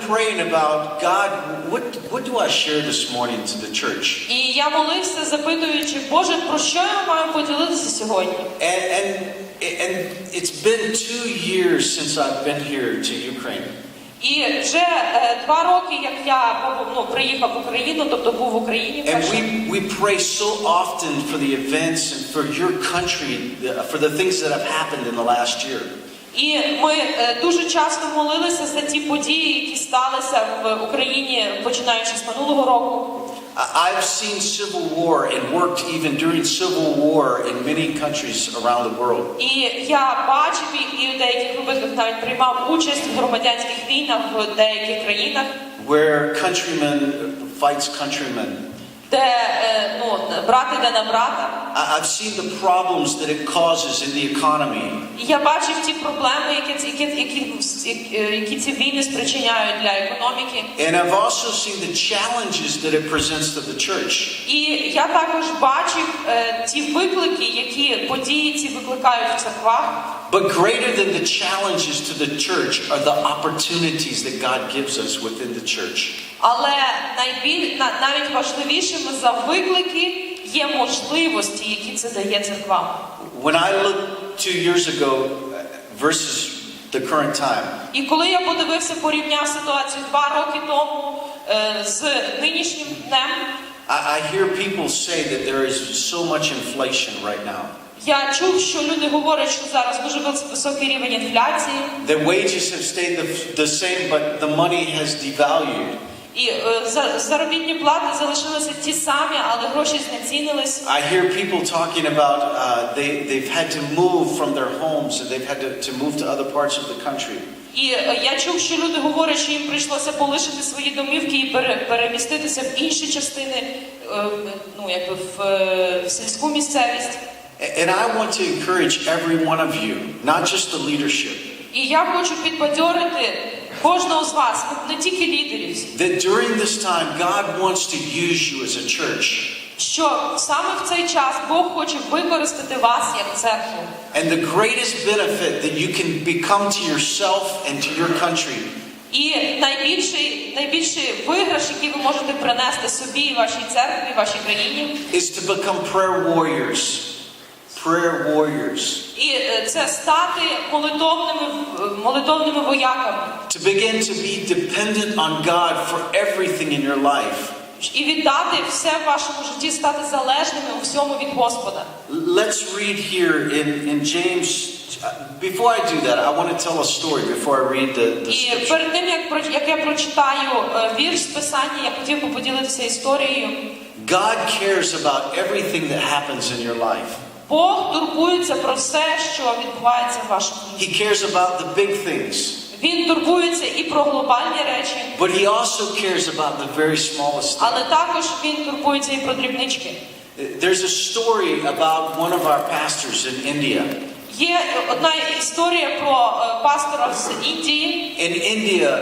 praying about God, what, what do I share this morning to the church? І я молився, запитуючи, Боже, про що я маю поділитися сьогодні? And, and, and it's been two years since I've been here to Ukraine. І вже е, два роки, як я побу- ну, приїхав в Україну, тобто був в Україні And вперше. we, we pray so often for the events and for your country, uh, for the things that have happened in the last year. І ми е, дуже часто молилися за ті події, які сталися в Україні, починаючи з минулого року. I've seen civil war and worked even during civil war in many countries around the world. І я бачив і- в деяких випадках навіть приймав участь в громадянських війнах в деяких країнах, where countryman fights countryman. де е, ну, брат іде на брата. I- I've seen the problems that it causes in the economy. І я бачив ті проблеми, які, ці- які, які, які, які ці війни спричиняють для економіки. And I've also seen the challenges that it presents to the church. І я також бачив е, ті виклики, які події ці викликають в церквах. But greater than the challenges to the church are the opportunities that God gives us within the church. Але найбіль, на- навіть важливішими за виклики є можливості, які це дає церквам. When I looked two years ago uh, versus the current time, І коли я подивився, порівняв ситуацію два роки тому е, з нинішнім днем, I, I hear people say that there is so much inflation right now. я чув, що люди говорять, що зараз дуже високий рівень інфляції, The wages have stayed the, the same, but the money has devalued. І е, заробітні плати залишилися ті самі, але гроші знецінились. I hear people talking about uh, they, they've had to move from their homes and they've had to, to move to other parts of the country. І е, я чув, що люди говорять, що їм прийшлося полишити свої домівки і переміститися в інші частини, е, ну якби в, в сільську місцевість. And I want to encourage every one of you, not just the leadership, І я хочу підбадьорити кожного з вас, не тільки лідерів, that during this time, God wants to use you as a church. що саме в цей час Бог хоче використати вас як церкву. And the greatest benefit that you can become to yourself and to your country І найбільший, найбільший виграш, який ви можете принести собі, і вашій церкві, вашій країні, is to become prayer warriors. Prayer warriors. і е, це стати молитовними, е, молитовними вояками. To begin to be dependent on God for everything in your life. І віддати все в вашому житті, стати залежними у всьому від Господа. Let's read here in, in James. uh, Before I do that, I want to tell a story before I read the, the І scripture. перед тим як про- як я прочитаю е, вірш з писання, я хотів би поділитися історією. God cares about everything that happens in your life. Бог турбується про все, що відбувається в вашому житті. He cares about the big things, Він турбується і про глобальні речі, but He also cares about the very smallest things. але також він турбується і про дрібнички. There's a story about one of our pastors in India. Є одна історія про е, пастора з Індії. In India,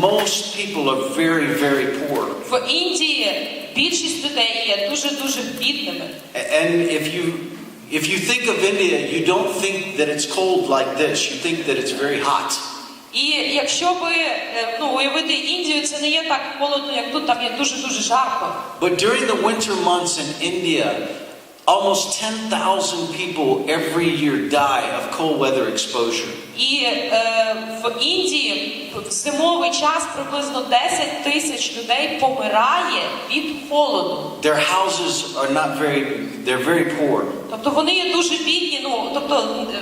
most people are very, very poor. В Індії більшість людей є дуже дуже бідними. And if you if you think of India, you don't think that it's cold like this. You think that it's very hot. І якщо ви е, ну, уявити Індію, це не є так холодно, як тут, там є дуже дуже жарко. But during the winter months in India, almost 10,000 people every year die of cold weather exposure. І е, в Індії в зимовий час приблизно 10 тисяч людей помирає від холоду. Their houses are not very they're very poor. Тобто вони є дуже бідні. Ну тобто е,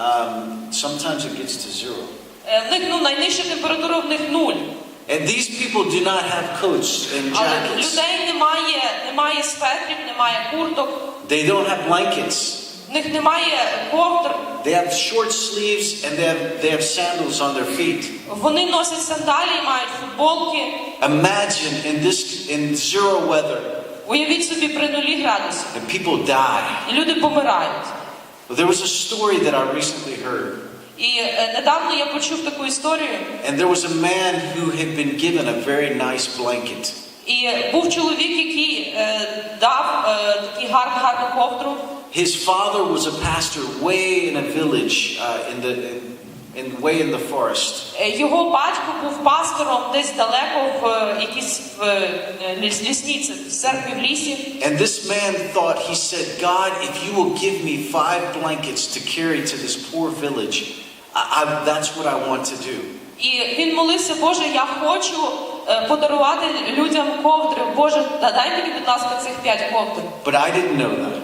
Um, sometimes it gets to zero. е, в них ну найнижча температура в них нуль. And these people do not have coats and Але jackets. людей немає, немає светрів, немає курток, They don't have blankets. в них немає ковдр. They have short sleeves and they have they have sandals on their feet. Вони носять сандалії, мають футболки. Imagine in this in zero weather Уявіть собі при нулі градусів. and people die. І люди помирають. There was a story that I recently heard. І е, недавно я почув таку історію. And there was a man who had been given a very nice blanket. І був чоловік, який е, дав е, такий гарну гарну ковдру. His father was a pastor way in a village uh, in the in way in the forest. Е, Його батько був пастором десь далеко в е, якійсь в е, ліс- лісниці, в церкві в лісі. And this man thought, he said, God, if you will give me five blankets to carry to this poor village, I, I, that's what I want to do. І він молився, Боже, я хочу е, подарувати людям ковдри. Боже, да- дай мені, будь ласка, цих п'ять ковдр. But I didn't know that.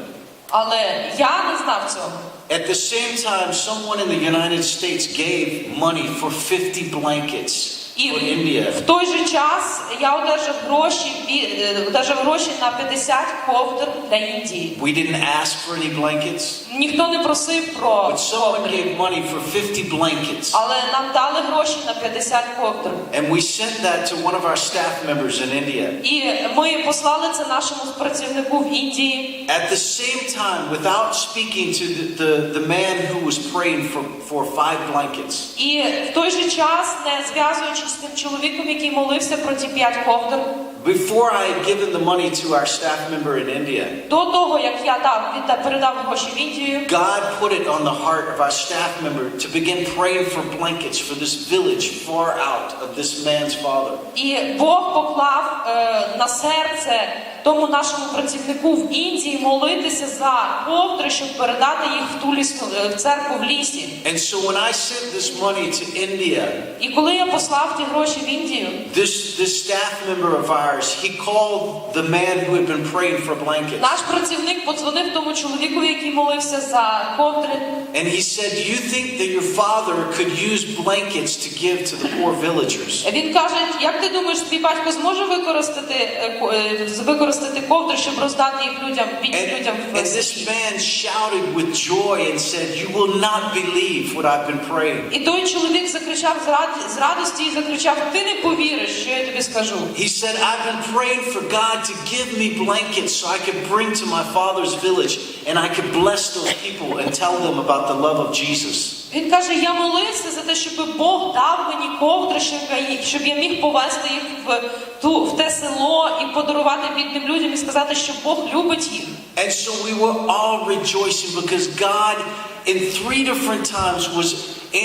Але я не знав цього. At the same time, someone in the United States gave money for 50 blankets І for India. в той же час я одержав гроші, ві- е, одержав гроші на 50 ковдр для Індії. We didn't ask for any blankets, Ніхто не просив про but someone ковдри, gave money for 50 blankets. але нам дали гроші на 50 ковдр. And we sent that to one of our staff members in India. І ми послали це нашому працівнику в Індії. At the same time, without speaking to the, the, the man who was praying for, for five blankets, І в той же час, не зв'язуючись з тим чоловіком, який молився про ті п'ять ковдр, before I had given the money to our staff member in India, до того як я дав відда передав гроші в Індію, God put it on the heart of our staff member to begin praying for blankets for this village far out of this man's father. і Бог поклав е, на серце тому нашому працівнику в Індії молитися за ковдри, щоб передати їх в ту лісну е, в церкву в лісі. And so when I sent this money to India, І коли я послав ті гроші в Індію, this, this staff member of ours, he called the man who had been praying for blankets. наш працівник подзвонив тому чоловіку, який молився за ковдри. And he said, Do you think that your father could use blankets to give to the poor villagers? Він каже: як ти думаєш, твій батько зможе використати е, ко- е, використати ковдри, щоб роздати їх людям, бідним And, людям в and this селі?» man shouted with joy and said, You will not believe what I've been praying. І той чоловік закричав з раді- з радості і закричав: Ти не повіриш, що я тобі скажу. He said, I've been praying for God to give me blankets so I could bring to my father's village and I could bless those people and tell them about the love of Jesus. Він каже: Я молився за те, щоб Бог дав мені ковдри, щоб я, щоб я міг повести їх в ту в те село і подарувати бідним людям і сказати, що Бог любить їх. And so we were all rejoicing because God, in three different times, was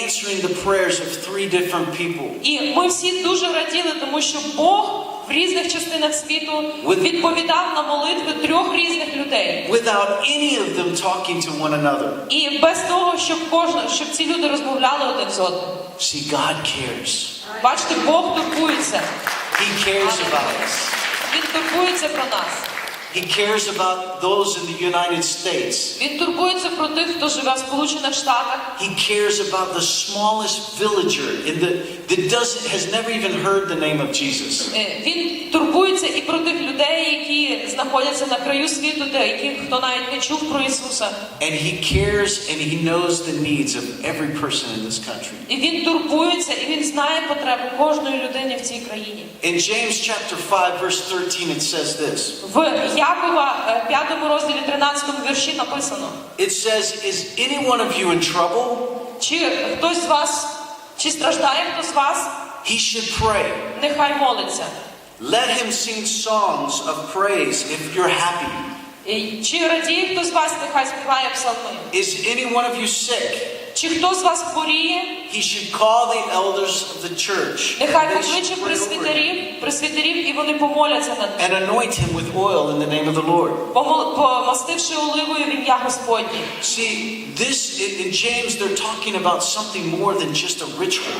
answering the prayers of three different people. І ми всі дуже раділи, тому що Бог в різних частинах світу відповідав на молитви трьох різних людей. without any of them talking to one another. І без того, щоб кожна, щоб ці люди розмовляли один з одним. See, God cares. Бачите, Бог турбується. He cares about us. Він турбується про нас. He cares about those in the United States. Він турбується про тих, хто живе в Сполучених Штатах. He cares about the smallest villager in the that doesn't has never even heard the name of Jesus. Е, Він турбується і про тих людей, які знаходяться на краю світу, де яких хто навіть не чув про Ісуса. And he cares and he knows the needs of every person in this country. І він турбується, і він знає потребу кожної людини в цій країні. In James chapter 5 verse 13 it says this. В Якова е, 5 розділі 13 вірші написано: It says, "Is any one of you in trouble? чи хтось з вас, чи страждає хто з вас, He should pray. нехай молиться. Let him sing songs of praise if you're happy. Чи радіє хто з вас, нехай співає псалми. Is any one of you sick? Чи хто з вас хворіє, He should call the elders of the church. нехай They should покличе pray over him пресвітерів, пресвітерів, і вони помоляться над ним. and anoint him with oil in the name of the Lord. Помол- Помастивши оливою в ім'я Господнє. See, this in in James they're talking about something more than just a ritual.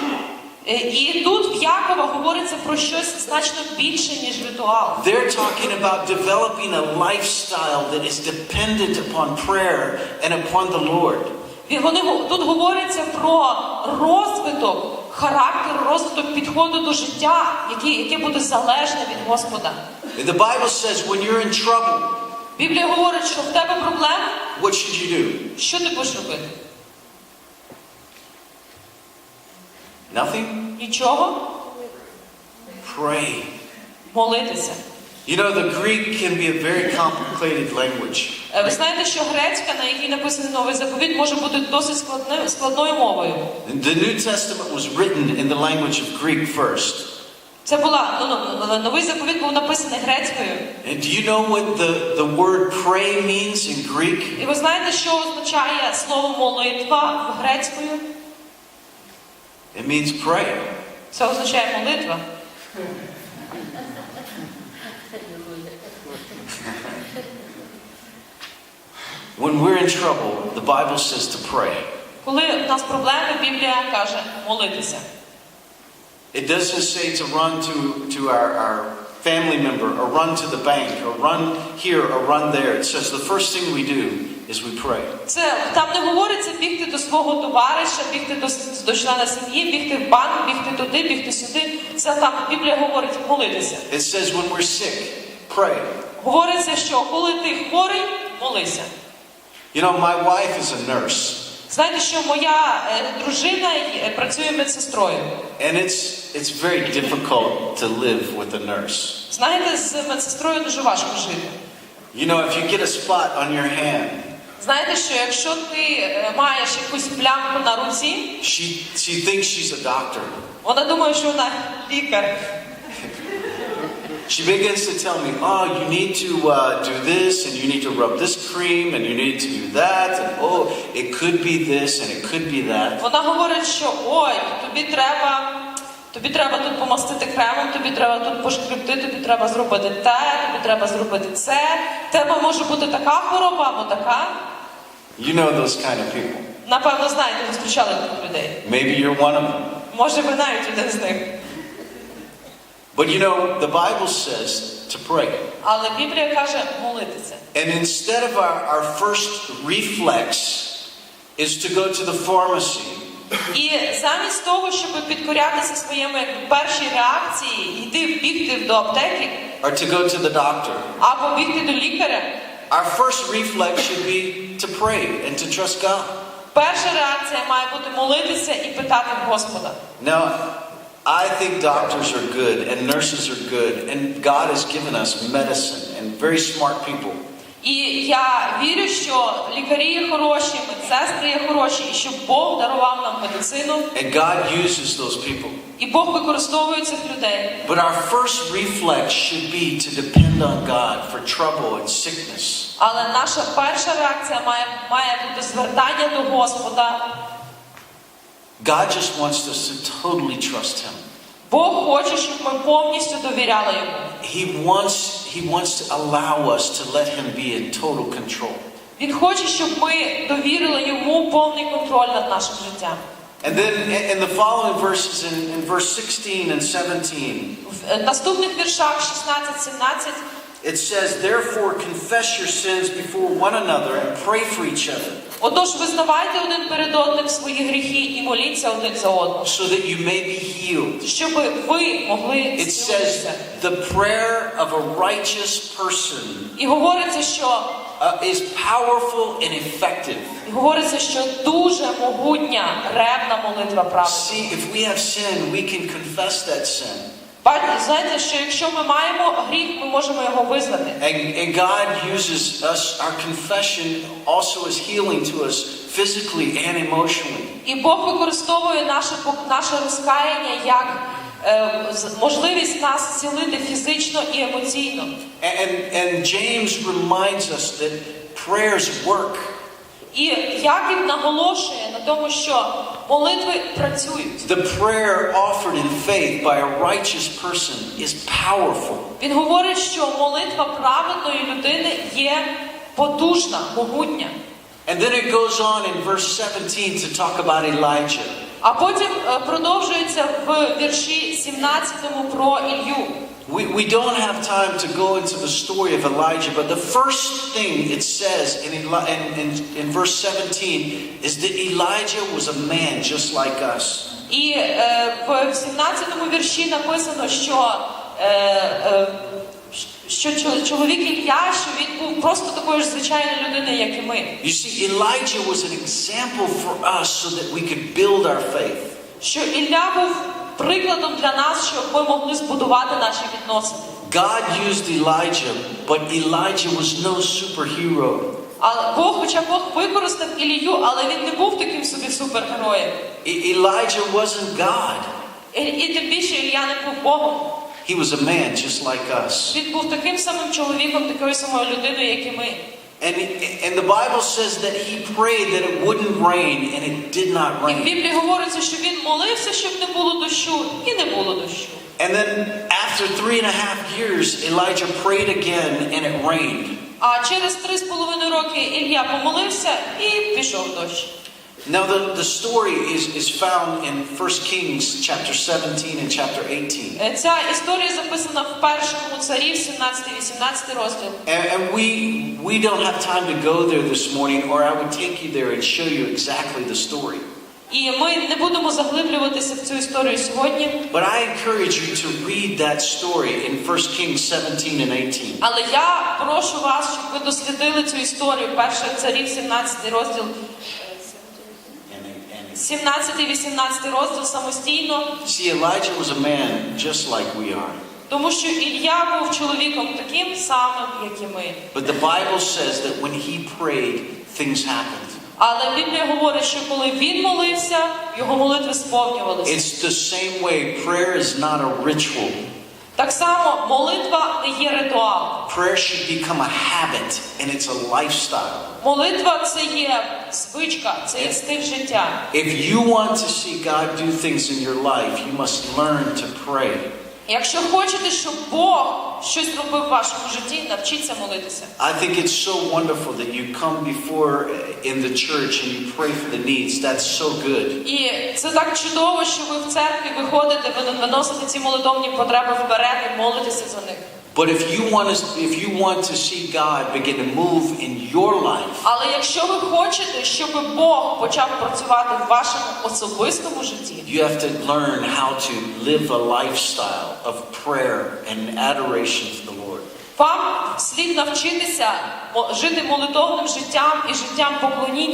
Е, І тут в Якова говориться про щось значно більше, ніж ритуал. They're talking about developing a lifestyle that is dependent upon prayer and upon the Lord. Вони тут говориться про розвиток характеру, розвиток підходу до життя, яке, яке буде залежне від Господа. And the Bible says when you're in trouble, Біблія говорить, що в тебе проблема, what should you do? що ти будеш робити? Nothing? Нічого, Pray. молитися. You know, the Greek can be a very complicated language. Е, Ви знаєте, що грецька, на якій написаний новий заповіт, може бути досить складною, складною мовою. The New Testament was written in the language of Greek first. Це була ну, ну, новий заповіт був написаний грецькою. And do you know what the, the word pray means in Greek? І ви знаєте, що означає слово молитва в грецькою? It means pray. Це означає молитва. When we're in trouble, the Bible says to pray. Коли в нас проблеми, Біблія каже молитися. It doesn't say to run to, to our, our family member or run to the bank or run here or run there. It says the first thing we do is we pray. Це там не говориться бігти до свого товариша, бігти до, до члена сім'ї, бігти в банк, бігти туди, бігти сюди. Це там Біблія говорить молитися. It says when we're sick, pray. Говориться, що коли ти хворий, молися. You know, my wife is a nurse, Знаєте, що моя е, дружина е, працює медсестрою. and it's, it's very difficult to live with a nurse. Знаєте, з медсестрою дуже важко жити. You know, if you get a spot on your hand, Знаєте, що якщо ти е, маєш якусь плямку на руці, she, she thinks she's a doctor. вона думає, що вона лікар. She begins to tell me, oh, you need to uh, do this, and you need to rub this cream, and you need to do that, and oh, it could be this, and it could be that. Вона говорить, що ой, тобі треба, тобі треба тут помастити кремом, тобі треба тут пошкребти, тобі треба зробити те, тобі треба зробити це. Тебе може бути така хвороба або така. You know those kind of people. Напевно, знаєте, ви зустрічали таких людей. Maybe you're one of them. Може, ви навіть один з них. But you know, the Bible says to pray. Але Біблія каже молитися. And instead of our, our first reflex is to go to the pharmacy І замість того, щоб підкорятися своєму якби, першій реакції, йти бігти до аптеки or to go to the doctor, або бігти до лікаря, our first reflex should be to pray and to trust God. перша реакція має бути молитися і питати в Господа. Now, I think doctors are good and nurses are good, and God has given us medicine and very smart people. І я вірю, що лікарі є хороші, медсестри є хороші, і що Бог дарував нам медицину, And God uses those people. і Бог використовує цих людей. But our first reflex should be to depend on God for trouble and sickness. Але наша перша реакція має, має бути звертання до Господа. God just wants us to totally trust Him. Бог хоче, щоб ми повністю довіряли йому. He wants, he wants to allow us to let Him be in total control. Він хоче, щоб ми довірили йому повний контроль над нашим життям. And then in in the following verses, in, in verse 16 and 17, В е, наступних віршах 16-17 it says, Therefore confess your sins before one another and pray for each other, Отож, визнавайте один перед одним свої гріхи і моліться один за одного, so that you may be healed. щоб ви могли It зцілитися. says, The prayer of a righteous person І говориться, що uh, is powerful and effective. і говориться, що дуже могутня ревна молитва правди. See, if we have sin, we can confess that sin. Знаєте, що якщо ми маємо гріх, ми можемо його визнати. And, and God uses us, our confession, also as healing to us physically and emotionally. І Бог використовує наше наше розкаяння як е, можливість нас зцілити фізично і емоційно. And, and James reminds us that prayers work. І Яків наголошує на тому, що молитви працюють. The prayer offered in faith by a righteous person is powerful. Він говорить, що молитва праведної людини є потужна, могутня. And then it goes on in verse 17 to talk about Elijah. А потім е, продовжується в вірші 17 про Ілью. We, we don't have time to go into the story of Elijah, but the first thing it says in, Eli- in, in, in verse 17 is that Elijah was a man just like us. І е, в 17 вірші написано, що, е, е, що чо- чоловік Ілля, що він був просто такою ж звичайною людиною, як і ми. You see, Elijah was an example for us so that we could build our faith. Що Ілля був прикладом для нас, щоб ми могли збудувати наші відносини. God used Elijah, but Elijah was no superhero. Але Бог, хоча Бог використав Ілію, але він не був таким собі супергероєм. Elijah wasn't God. І, тим більше Ілля не був Богом. He was a man just like us. Він був таким самим чоловіком, такою самою людиною, як і ми. And, and the Bible says that he prayed that it wouldn't rain, and it did not І в rain. Біблії говориться, що він молився, щоб не було дощу, і не було дощу. And then after three and a half years, Elijah prayed again, and it rained. А через три з половиною роки Ілля помолився і пішов дощ. Now, the, the story is, is found in 1 Kings chapter 17 and chapter 18. Е, Ця історія записана в першому царів, 17-18 розділ. And, and we, we don't have time to go there this morning, or I would take you there and show you exactly the story. І ми не будемо заглиблюватися в цю історію сьогодні, But I encourage you to read that story in 1 Kings 17 and 18. але я прошу вас, щоб ви дослідили цю історію перших царів, 17 розділ, And, and 17-18 розділ самостійно, see, Elijah was a man just like we are. тому що Ілля був чоловіком таким самим, як і ми. But the Bible says that when he prayed, things happened. Але Біблія говорить, що коли він молився, його молитви сповнювалися. It's the same way. Prayer is not a ritual. Так само молитва не є ритуал. Prayer should become a habit and it's a lifestyle. Молитва це є звичка, це є стиль життя. If you want to see God do things in your life, you must learn to pray. Якщо хочете, щоб Бог щось робив в вашому житті, навчіться молитися. I think it's so wonderful that you come before uh, in the church and you pray for the needs. That's so good. І це так чудово, що ви в церкві виходите, ви виносите ці молитовні потреби вперед і молитеся за них. But if you want to, if you want to see God begin to move in your life, Але якщо ви хочете, щоб Бог почав працювати в вашому особистому житті, you have to learn how to live a lifestyle of prayer and adoration to the Lord. вам слід навчитися жити молитовним життям і життям поклоніння.